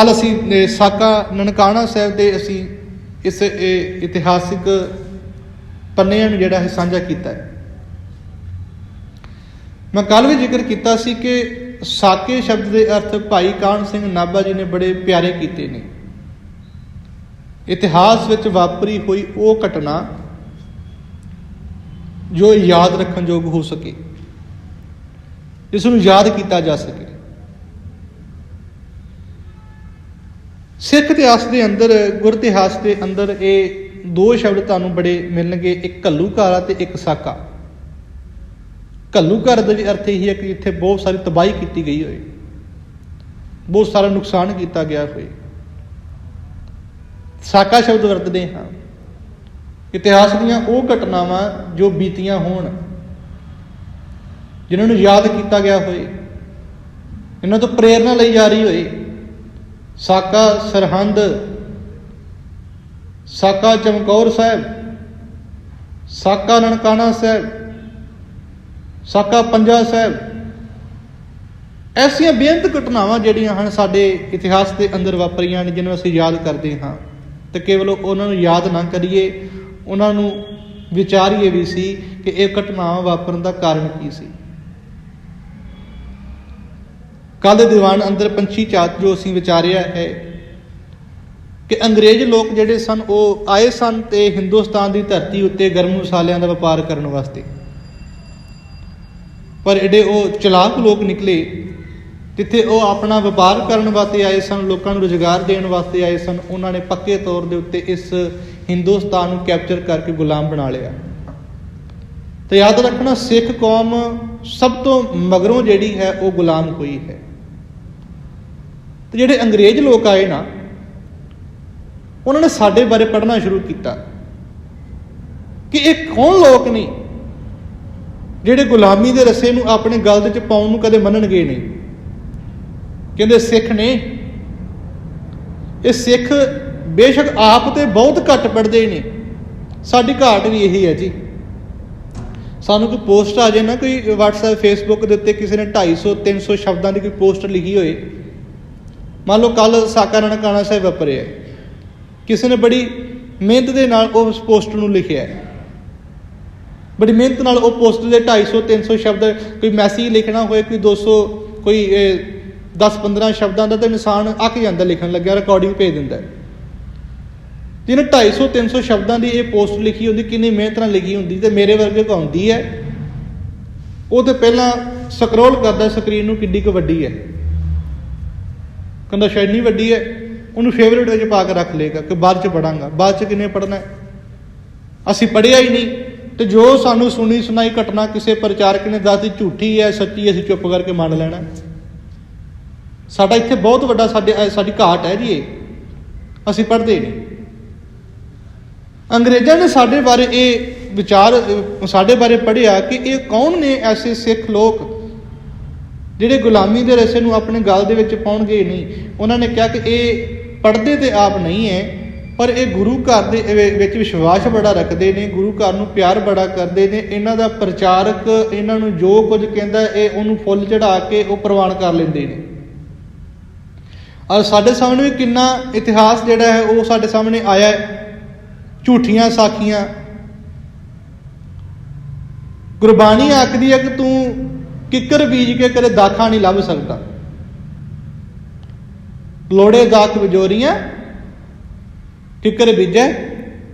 ਕੱਲ ਅਸੀਂ ਸਾਕਾ ਨਨਕਾਣਾ ਸਾਹਿਬ ਦੇ ਅਸੀਂ ਇਸ, ਇਹ ਇਤਿਹਾਸਿਕ ਪੰਨਿਆਂ ਨੂੰ ਜਿਹੜਾ ਹੈ ਸਾਂਝਾ ਕੀਤਾ ਹੈ। ਮੈਂ ਕੱਲ ਵੀ ਜ਼ਿਕਰ ਕੀਤਾ ਸੀ ਕਿ ਸਾਕੇ ਸ਼ਬਦ ਦੇ ਅਰਥ ਭਾਈ ਕਾਹਨ ਸਿੰਘ ਨਾਭਾ ਜੀ ਨੇ ਬੜੇ ਪਿਆਰੇ ਕੀਤੇ ਨੇ। ਇਤਿਹਾਸ ਵਿੱਚ ਵਾਪਰੀ ਹੋਈ ਉਹ ਘਟਨਾ ਜੋ ਯਾਦ ਰੱਖਣ ਯੋਗ ਹੋ ਸਕੇ। ਜਿਸ ਨੂੰ ਯਾਦ ਕੀਤਾ ਜਾ ਸਕੇ। ਸਿੱਖ ਇਤਿਹਾਸ ਦੇ ਅੰਦਰ, ਗੁਰ ਇਤਿਹਾਸ ਦੇ ਅੰਦਰ ਇਹ ਦੋ ਸ਼ਬਦ ਤੁਹਾਨੂੰ ਬੜੇ ਮਿਲਣਗੇ, ਇੱਕ ਘੱਲੂਘਾਰਾ ਤੇ ਇੱਕ ਸਾਕਾ। ਘੱਲੂਘਾਰਾ ਦਾ ਵੀ ਅਰਥ ਇਹ ਹੈ ਕਿ ਇੱਥੇ ਬਹੁਤ ਸਾਰੀ ਤਬਾਹੀ ਕੀਤੀ ਗਈ ਹੋਏ ਬਹੁਤ ਸਾਰਾ ਨੁਕਸਾਨ ਕੀਤਾ ਗਿਆ ਹੋਏ ਸਾਕਾ ਸ਼ਬਦ ਵਰਤਦੇ ਹਾਂ। ਇਤਿਹਾਸ ਦੀਆਂ ਉਹ ਘਟਨਾਵਾਂ ਜੋ ਬੀਤੀਆਂ ਹੋਣ, ਜਿਨ੍ਹਾਂ ਨੂੰ ਯਾਦ ਕੀਤਾ ਗਿਆ ਹੋਏ ਇਹਨਾਂ ਤੋਂ ਪ੍ਰੇਰਣਾ ਲਈ ਜਾ ਰਹੀ ਹੋਏ ਸਾਕਾ ਸਰਹੰਦ, ਸਾਕਾ ਚਮਕੌਰ ਸਾਹਿਬ, ਸਾਕਾ ਨਨਕਾਣਾ ਸਾਹਿਬ, ਸਾਕਾ ਪੰਜਾ ਸਾਹਿਬ। ਐਸੀਆਂ ਬੇਅੰਤ ਘਟਨਾਵਾਂ ਜਿਹੜੀਆਂ ਹਨ ਸਾਡੇ ਇਤਿਹਾਸ ਦੇ ਅੰਦਰ ਵਾਪਰੀਆਂ ਨੇ, ਜਿਹਨੂੰ ਅਸੀਂ ਯਾਦ ਕਰਦੇ ਹਾਂ। ਤੇ ਕੇਵਲ ਉਹਨਾਂ ਨੂੰ ਯਾਦ ਨਾ ਕਰੀਏ, ਉਹਨਾਂ ਨੂੰ ਵਿਚਾਰੀਏ ਵੀ ਸੀ ਕਿ ਇਹ ਘਟਨਾਵਾਂ ਵਾਪਰਨ ਦਾ ਕਾਰਨ ਕੀ ਸੀ। ਕੱਲ ਦੇ ਦੀਵਾਨ ਅੰਦਰ ਪੰਛੀ ਚਾਤ ਜੋ ਅਸੀਂ ਵਿਚਾਰਿਆ ਹੈ ਕਿ ਅੰਗਰੇਜ਼ ਲੋਕ ਜਿਹੜੇ ਸਨ, ਉਹ ਆਏ ਸਨ ਤੇ ਹਿੰਦੁਸਤਾਨ ਦੀ ਧਰਤੀ ਉੱਤੇ ਗਰਮ ਮਸਾਲਿਆਂ ਦਾ ਵਪਾਰ ਕਰਨ ਵਾਸਤੇ। ਪਰ ਐਡੇ ਉਹ ਚਲਾਕ ਲੋਕ ਨਿਕਲੇ ਜਿੱਥੇ ਉਹ ਆਪਣਾ ਵਪਾਰ ਕਰਨ ਵਾਸਤੇ ਆਏ ਸਨ, ਲੋਕਾਂ ਨੂੰ ਰੁਜ਼ਗਾਰ ਦੇਣ ਵਾਸਤੇ ਆਏ ਸਨ, ਉਹਨਾਂ ਨੇ ਪੱਕੇ ਤੌਰ ਦੇ ਉੱਤੇ ਇਸ ਹਿੰਦੁਸਤਾਨ ਨੂੰ ਕੈਪਚਰ ਕਰਕੇ ਗੁਲਾਮ ਬਣਾ ਲਿਆ। ਤੇ ਯਾਦ ਰੱਖਣਾ, ਸਿੱਖ ਕੌਮ ਸਭ ਤੋਂ ਮਗਰੋਂ ਜਿਹੜੀ ਹੈ, ਉਹ ਗੁਲਾਮ ਹੋਈ ਹੈ। ਤੇ ਜਿਹੜੇ ਅੰਗਰੇਜ਼ ਲੋਕ ਆਏ ਨਾ, ਉਹਨਾਂ ਨੇ ਸਾਡੇ ਬਾਰੇ ਪੜ੍ਹਨਾ ਸ਼ੁਰੂ ਕੀਤਾ ਕਿ ਇਹ ਕੌਣ ਲੋਕ ਨੇ ਜਿਹੜੇ ਗੁਲਾਮੀ ਦੇ ਰਸੇ ਨੂੰ ਆਪਣੇ ਗਲ ਦੇ ਵਿੱਚ ਪਾਉਣ ਨੂੰ ਕਦੇ ਮੰਨਣਗੇ ਨਹੀਂ। ਕਹਿੰਦੇ ਸਿੱਖ ਨੇ, ਇਹ ਸਿੱਖ ਬੇਸ਼ੱਕ ਆਪ ਤੇ ਬਹੁਤ ਘੱਟ ਪੜਦੇ ਨੇ। ਸਾਡੀ ਘਾਟ ਵੀ ਇਹੀ ਹੈ ਜੀ। ਸਾਨੂੰ ਕੋਈ ਪੋਸਟ ਆ ਜਾਏ ਨਾ, ਕੋਈ WhatsApp, Facebook ਦੇ ਉੱਤੇ ਕਿਸੇ ਨੇ 250 300 ਸ਼ਬਦਾਂ ਦੀ ਕੋਈ ਪੋਸਟ ਲਿਖੀ ਹੋਏ ਮੰਨ ਲਓ ਕੱਲ ਸਾਕਾ ਨਨਕਾਣਾ ਸਾਹਿਬ ਵਾਪਰਿਆ ਕਿਸੇ ਨੇ ਬੜੀ ਮਿਹਨਤ ਦੇ ਨਾਲ ਉਸ ਪੋਸਟ ਨੂੰ ਲਿਖਿਆ ਹੈ। ਬੜੀ ਮਿਹਨਤ ਨਾਲ ਉਹ ਪੋਸਟ ਦੇ 250 300 ਸ਼ਬਦ, ਕੋਈ ਮੈਸੇਜ ਲਿਖਣਾ ਹੋਏ, ਕੋਈ 200 ਕੋਈ 10 15 ਸ਼ਬਦਾਂ ਦਾ ਤਾਂ ਇਨਸਾਨ ਅੱਕ ਜਾਂਦਾ ਲਿਖਣ ਲੱਗਿਆ ਰਿਕਾਰਡਿੰਗ ਭੇਜ ਦਿੰਦਾ ਹੈ। ਜਿਹਨੇ 250 300 ਸ਼ਬਦਾਂ ਦੀ ਇਹ ਪੋਸਟ ਲਿਖੀ ਹੁੰਦੀ ਕਿੰਨੀ ਮਿਹਨਤ ਨਾਲ ਲਿਖੀ ਹੁੰਦੀ, ਤੇ ਮੇਰੇ ਵਰਗੇ ਕੋ ਆਉਂਦੀ ਹੈ। ਉਹ ਤੇ ਪਹਿਲਾਂ ਸਕਰੋਲ ਕਰਦਾ, ਸਕਰੀਨ ਨੂੰ ਕਿੱਡੀ ਕੁ ਵੱਡੀ ਹੈ। ਕਹਿੰਦਾ ਸ਼ਾਇਦ ਨਹੀਂ ਵੱਡੀ ਹੈ, ਉਹਨੂੰ ਫੇਵਰੇਟ ਵਿੱਚ ਪਾ ਕੇ ਰੱਖ ਲੇਗਾ ਕਿ ਬਾਅਦ ਚ ਪੜਾਂਗਾ। ਬਾਅਦ ਚ ਕਿੰਨੇ ਪੜਨਾ ਹੈ? ਅਸੀਂ ਪੜਿਆ ਹੀ ਨਹੀਂ। ਤੇ ਜੋ ਸਾਨੂੰ ਸੁਣੀ ਸੁਣਾਈ ਘਟਨਾ ਕਿਸੇ ਪ੍ਰਚਾਰਕ ਨੇ ਦੱਸਦੀ ਝੂਠੀ ਹੈ, ਸੱਚੀ ਅਸੀਂ ਚੁੱਪ ਕਰਕੇ ਮੰਨ ਲੈਣਾ ਸਾਡਾ ਇੱਥੇ ਬਹੁਤ ਵੱਡਾ ਸਾਡੇ ਸਾਡੀ ਘਾਟ ਹੈ ਜੀ ਇਹ। ਅਸੀਂ ਪੜ੍ਹਦੇ ਨਹੀਂ। ਅੰਗਰੇਜ਼ਾਂ ਨੇ ਸਾਡੇ ਬਾਰੇ ਇਹ ਵਿਚਾਰ ਸਾਡੇ ਬਾਰੇ ਪੜ੍ਹਿਆ ਕਿ ਇਹ ਕੌਣ ਨੇ ਐਸੇ ਸਿੱਖ ਲੋਕ ਜਿਹੜੇ ਗੁਲਾਮੀ ਦੇ ਰਸੇ ਨੂੰ ਆਪਣੇ ਗਲ ਦੇ ਵਿੱਚ ਪਾਉਣਗੇ ਨਹੀਂ। ਉਹਨਾਂ ਨੇ ਕਿਹਾ ਕਿ ਇਹ ਪੜ੍ਹਦੇ ਤੇ ਆਪ ਨਹੀਂ ਹੈ, ਪਰ ਇਹ ਗੁਰੂ ਘਰ ਦੇ ਵਿੱਚ ਵਿਸ਼ਵਾਸ ਬੜਾ ਰੱਖਦੇ ਨੇ, ਗੁਰੂ ਘਰ ਨੂੰ ਪਿਆਰ ਬੜਾ ਕਰਦੇ ਨੇ। ਇਹਨਾਂ ਦਾ ਪ੍ਰਚਾਰਕ, ਇਹਨਾਂ ਨੂੰ ਜੋ ਕੁਝ ਕਹਿੰਦਾ, ਇਹ ਉਹਨੂੰ ਫੁੱਲ ਚੜਾ ਕੇ ਉਹ ਪ੍ਰਵਾਨ ਕਰ ਲੈਂਦੇ ਨੇ। ਔਰ ਸਾਡੇ ਸਾਹਮਣੇ ਵੀ ਕਿੰਨਾ ਇਤਿਹਾਸ ਜਿਹੜਾ ਹੈ, ਉਹ ਸਾਡੇ ਸਾਹਮਣੇ ਆਇਆ ਹੈ। ਝੂਠੀਆਂ ਸਾਖੀਆਂ। ਗੁਰਬਾਣੀ ਆਖਦੀ ਹੈ ਕਿ ਤੂੰ ਕਿੱਕਰ ਬੀਜ ਕੇ ਕਦੇ ਦਾਖਾਂ ਨਹੀਂ ਲੱਭ ਸਕਦਾ। ਲੋੜੇ ਦਾਖ ਵਿਜੋਰੀਆਂ ਕਿੱਕਰ ਬੀਜੇ,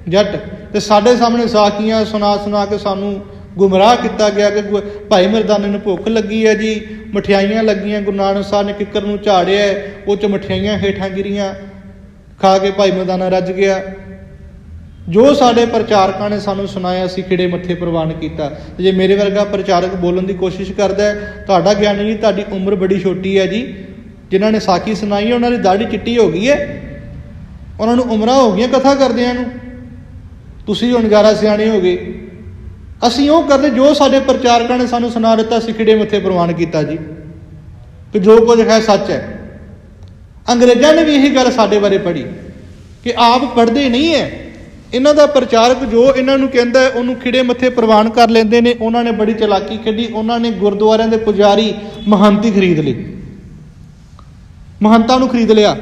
ਜੱਟ। ਤੇ ਸਾਡੇ ਸਾਹਮਣੇ ਸਾਖੀਆਂ ਸੁਣਾ ਸੁਣਾ ਕੇ ਸਾਨੂੰ ਗੁੰਮਰਾਹ ਕੀਤਾ ਗਿਆ ਕਿ ਗੁ- ਭਾਈ ਮਰਦਾਨੇ ਨੂੰ ਭੁੱਖ ਲੱਗੀ ਹੈ ਜੀ, ਮਠਿਆਈਆਂ ਲੱਗੀਆਂ, ਗੁਰੂ ਨਾਨਕ ਸਾਹਿਬ ਨੇ ਕਿੱਕਰ ਨੂੰ ਝਾੜਿਆ, ਉਹ ਚ ਮਠਿਆਈਆਂ ਹੇਠਾਂ ਗਿਰੀਆਂ, ਖਾ ਕੇ ਭਾਈ ਮਰਦਾਨਾ ਰੱਜ ਗਿਆ। ਜੋ ਸਾਡੇ ਪ੍ਰਚਾਰਕਾਂ ਨੇ ਸਾਨੂੰ ਸੁਣਾਇਆ, ਅਸੀਂ ਖਿੜੇ ਮੱਥੇ ਪ੍ਰਵਾਨ ਕੀਤਾ। ਜੇ ਮੇਰੇ ਵਰਗਾ ਪ੍ਰਚਾਰਕ ਬੋਲਣ ਦੀ ਕੋਸ਼ਿਸ਼ ਕਰਦਾ ਤੁਹਾਡਾ ਗਿਆਨੀ ਜੀ ਤੁਹਾਡੀ ਉਮਰ ਬੜੀ ਛੋਟੀ ਹੈ ਜੀ। ਜਿਨ੍ਹਾਂ ਨੇ ਸਾਖੀ ਸੁਣਾਈ ਹੈ, ਉਹਨਾਂ ਦੀ ਦਾੜੀ ਚਿੱਟੀ ਹੋ ਗਈ ਹੈ। ਉਹਨਾਂ ਨੂੰ ਉਮਰਾਂ ਹੋ ਗਈਆਂ ਕਥਾ ਕਰਦਿਆਂ ਨੂੰ। ਤੁਸੀਂ ਹੁਣ ਜ਼ਿਆਦਾ ਸਿਆਣੇ ਹੋ ਗਏ। ਅਸੀਂ ਉਹ ਕਰਦੇ ਜੋ ਸਾਡੇ ਪ੍ਰਚਾਰਕਾਂ ਨੇ ਸਾਨੂੰ ਸੁਣਾ ਦਿੱਤਾ ਸੀ ਖਿੜੇ ਮੱਥੇ ਪ੍ਰਵਾਨ ਕੀਤਾ ਜੀ। ਕਿ ਜੋ ਕੁਝ ਹੈ ਸੱਚ ਹੈ। ਅੰਗਰੇਜ਼ਾਂ ਨੇ ਵੀ ਇਹੀ ਗੱਲ ਸਾਡੇ ਬਾਰੇ ਪੜ੍ਹੀ ਕਿ ਆਪ ਪੜ੍ਹਦੇ ਨਹੀਂ ਹੈ। ਇਹਨਾਂ ਦਾ ਪ੍ਰਚਾਰਕ ਜੋ ਇਹਨਾਂ ਨੂੰ ਕਹਿੰਦਾ ਹੈ, ਉਹਨੂੰ ਖਿੜੇ ਮੱਥੇ ਪ੍ਰਵਾਨ ਕਰ ਲੈਂਦੇ ਨੇ। ਉਹਨਾਂ ਨੇ ਬੜੀ ਚਲਾਕੀ ਕੱਢੀ ਉਹਨਾਂ ਨੇ ਗੁਰਦੁਆਰਿਆਂ ਦੇ ਪੁਜਾਰੀ ਮਹੰਤੀ ਖਰੀਦ ਲਈ। ਮਹੰਤਾਂ ਨੂੰ ਖਰੀਦ ਲਿਆ।